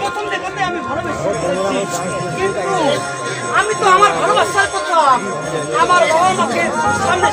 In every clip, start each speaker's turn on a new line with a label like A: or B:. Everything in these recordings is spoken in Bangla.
A: প্রথম দেখাতে আমি ভালোবেসে। কিন্তু আমি তো আমার ভালোবাসার কথা আমার বাবা মাকে সামনে।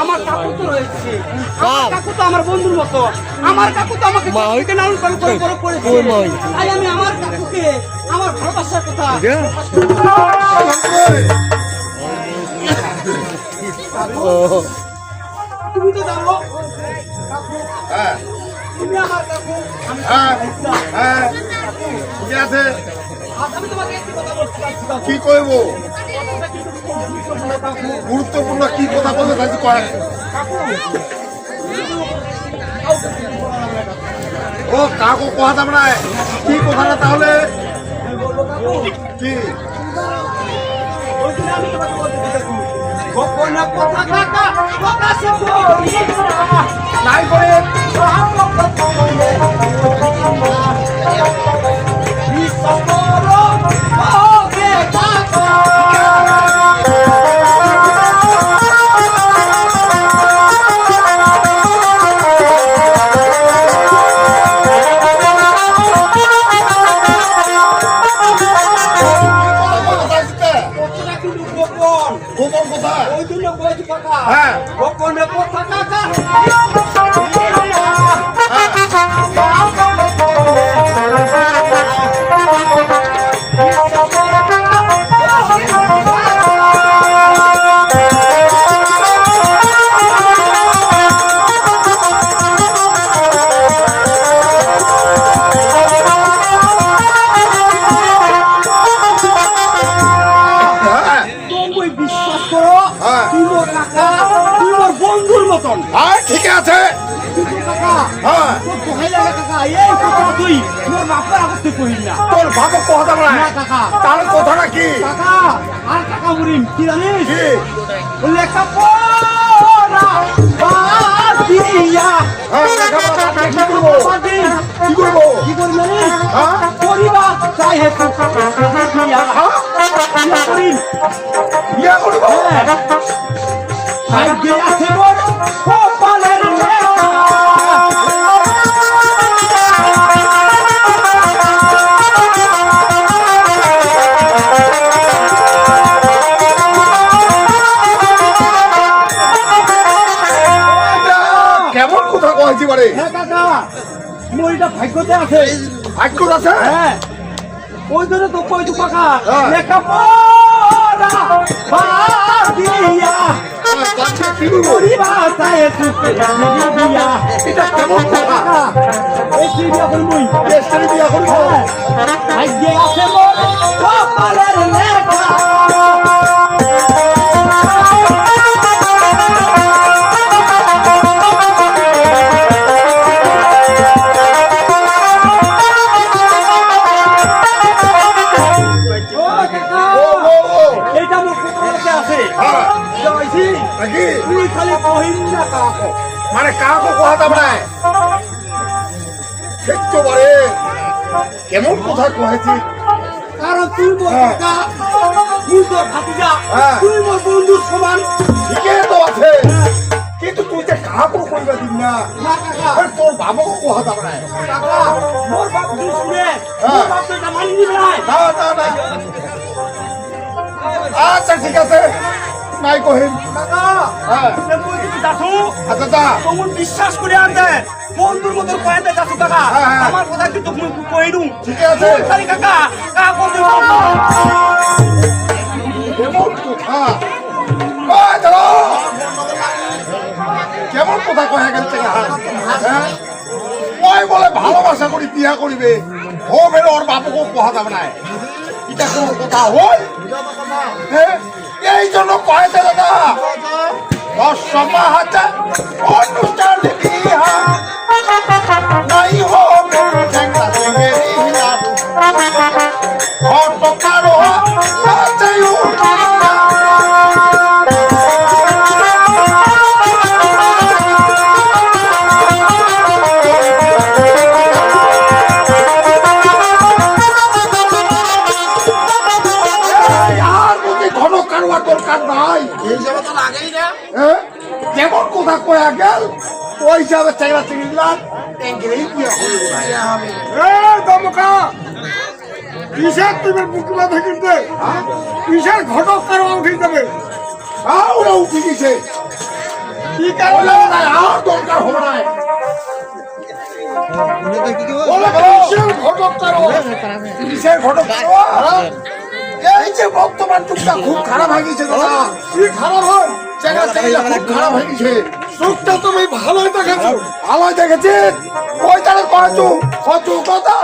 A: আমার কাকু তো রয়েছে। আমার কাকু তো আমার বন্ধুর মতো। আমার কাকু তো আমাকে লালন পালন করে বড় করেছে। তাই আমি আমার কাকুকে আমার ভালোবাসার কথা তুমি তো জানো
B: হ্যাঁ।
A: আমি
B: হ্যাঁ হ্যাঁ ঠিক আছে। কি করব?
A: গুরুত্বপূর্ণ।
B: কি কথা বলতে চাইছি কয়েক ও কাকু কোয়া যাবে না। কি কথাটা তাহলে? কি
A: আমি তোমাকে বলতে। গোপন কথা কাকা বলছি কাকা।
B: হ্যাঁ।
A: গোপনে কথা কাকা।
B: হ্যাঁ হ্যাঁ ঠিক আছে হ্যাঁ
A: তোর কথা না
B: তোর ভাবো না কথাটা কি
A: আর কাকা কি জানিস লেখা
B: হ্যাঁ করব করব হ্যাঁ
A: পরিবার চাই হেতু দিয়া
B: হ্যাঁ
A: দিয়া করিম
B: বিয়া করব
A: হ্যাঁ। ভাগ্যে আছে
B: কয়েছি বারে
A: হ্যাঁ কাকা মরিটা ভাগ্যতে আছে।
B: ভাগ্য আছে?
A: হ্যাঁ। ওই জন্য তো কই তো কাকা। লেখা পড়া বাদ দিয়া।
B: হ্যাঁ, তারপরে কি করব মানে কাকু যাবে না দেখছ বারে কেমন কথা কয়েছি
A: কারণ তুই
B: হ্যাঁ।
A: তুই তোর ভাতিজা
B: হ্যাঁ।
A: তুই মোর বন্ধুর সমান।
B: ঠিকই তো আছে। কিন্তু তুই যে কাকু কইবা দিন না। তোর বাবাকে কোয়া যাবে না
A: কাকা মোর বাপ তুই শুনে
B: হ্যাঁ।
A: মোর বাপ তো এটা মানি না।
B: না না আচ্ছা ঠিক আছে। নাই কহিন
A: কাকা
B: হ্যাঁ। আচ্ছা
A: বিশ্বাস করে আনতে। বন্ধুর মতো কয়েতে যাসু কাকা।
B: হ্যাঁ, হ্যাঁ।
A: আমার কথা কিন্তু
B: ঠিক আছে।
A: খালি কাকা কাকা করতে
B: কেমন কথা। কেমন কয়ে গেছে হ্যাঁ? ওই বলে ভালোবাসা করি বিয়া করিবে? ও বেরো ওর বাবুকে কোহা যাবে না। এটা কোনো কথা হল হ্যাঁ? এই জন্য কয়েছে দাদা দশ ওই হিসাবে চিংড়ি লাগ ট্যাঙ্কেরই বিয়ে হবে
C: এ দমকা! কিসের তুমি বুকলা থাকিতে কিসের ঘটক কারও উঠে যাবে
B: ওরা উঠে গেছে।
C: কি কারণে?
B: না, আর দরকার হবে না।
C: বলে কিসের ঘটক কারও?
B: কিসের ঘটক এই যে বর্তমান যুগটা খুব খারাপ হয়ে গেছে দাদা।
C: কি খারাপ হয়?
B: জায়গা জায়গা খুব খারাপ হয়ে গেছে।
C: সুখটা তুমি ভালোই দেখেছ।
B: ভালোই দেখেছেন ওই তারে কচু কত কথা।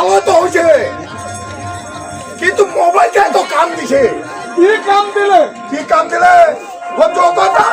B: ভালো তো হয়েছে। কিন্তু মোবাইলটা এত কাম দিছে।
C: কি কাম দিলে?
B: কি কাম দিলে? হচ্ছে কথা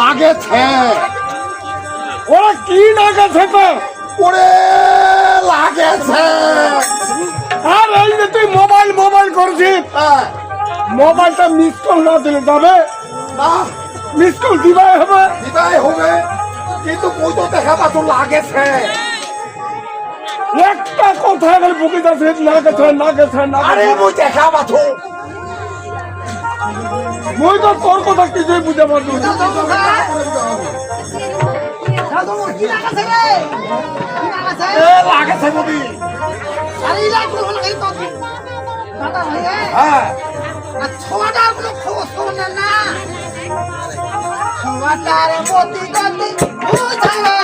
B: লাগেছে।
C: ওরা কি লাগাছে তো?
B: ওরে লাগেছে।
C: আর এই যে তুই মোবাইল মোবাইল করছিস?
B: হ্যাঁ,
C: মোবাইলটা মিস কল না দিলে যাবে? মিস কল দিবাই হবে।
B: বিদায় হবে। কিন্তু মুই তো দেখা পাতো লাগেছে।
C: একটা কথা বুকে যাচ্ছে না গেছে না গেছে না
B: আরে। মুই দেখা পাতো
C: মুই তোর কথা কিছুই বুঝে পারব না।
B: লাগেছে ববি হ্যাঁ বুঝা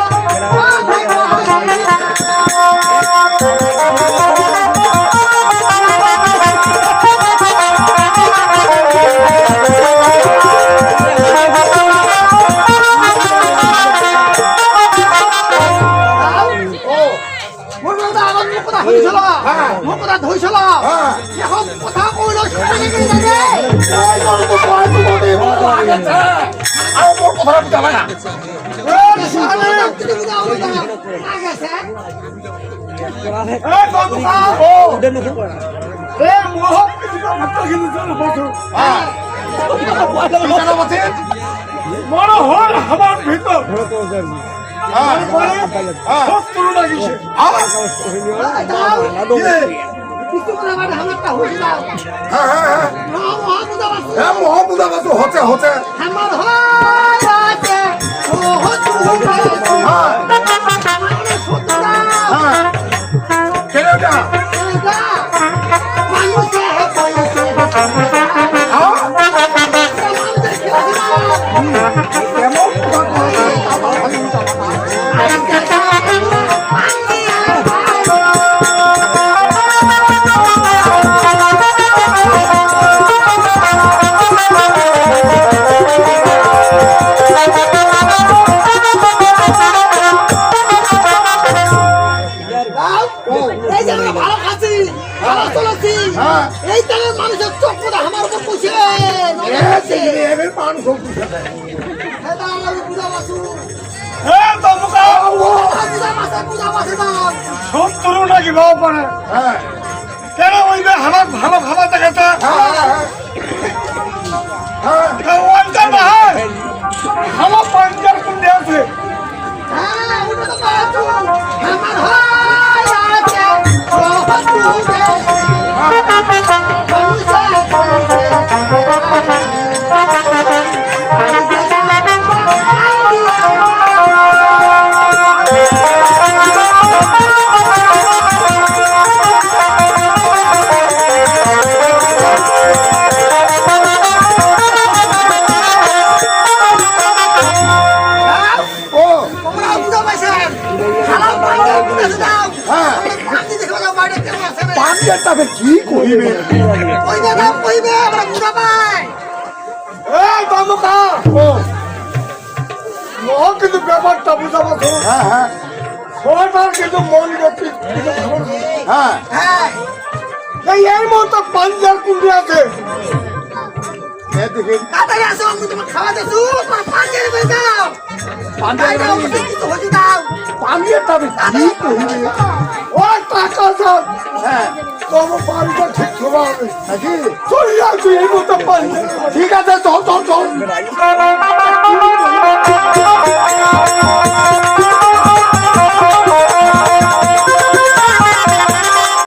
C: হল আমার ভিতর
B: হ্যাঁ হ্যাঁ
C: শত্রু লাগিছে
B: হ্যাঁ হ্যাঁ হ্যাঁ। হ্যাঁ মহাপুজা বাসু হচ্ছে হ্যাঁ হ্যাঁ। এই
D: তাহলে
B: মানুষের চোখ
C: করে আমার উপর পুষে।
A: মানুষ
C: কেন ওই আমার ভালো
A: ভালো কি করিবে
B: কইবে না কইবে আমরা বুঝা পাই
C: এই বাবুকা
A: ও।
C: ও কিন্তু ব্যাপারটা বুঝাবো তো।
A: হ্যাঁ হ্যাঁ।
C: সবার কিন্তু মন গতি।
A: হ্যাঁ।
B: হ্যাঁ।
C: এই এই মুহূর্তে পাঞ্জার কুন্ডে আছে।
B: তাড়াতাড়ি আসো আমি তোমার খাওয়া দেবো তোমার পাঞ্জাবি বের দাও কিছু হতে দাও
A: পাঞ্জারটাকে কি করিবে
C: ও টাকা সব
A: হ্যাঁ।
C: তোমার বাড়িটা ঠিক হবা।
A: নাকি?
C: চলে যাও তুই এই মুহূর্তে পাঞ্জার
A: ঠিক আছে চল চল চল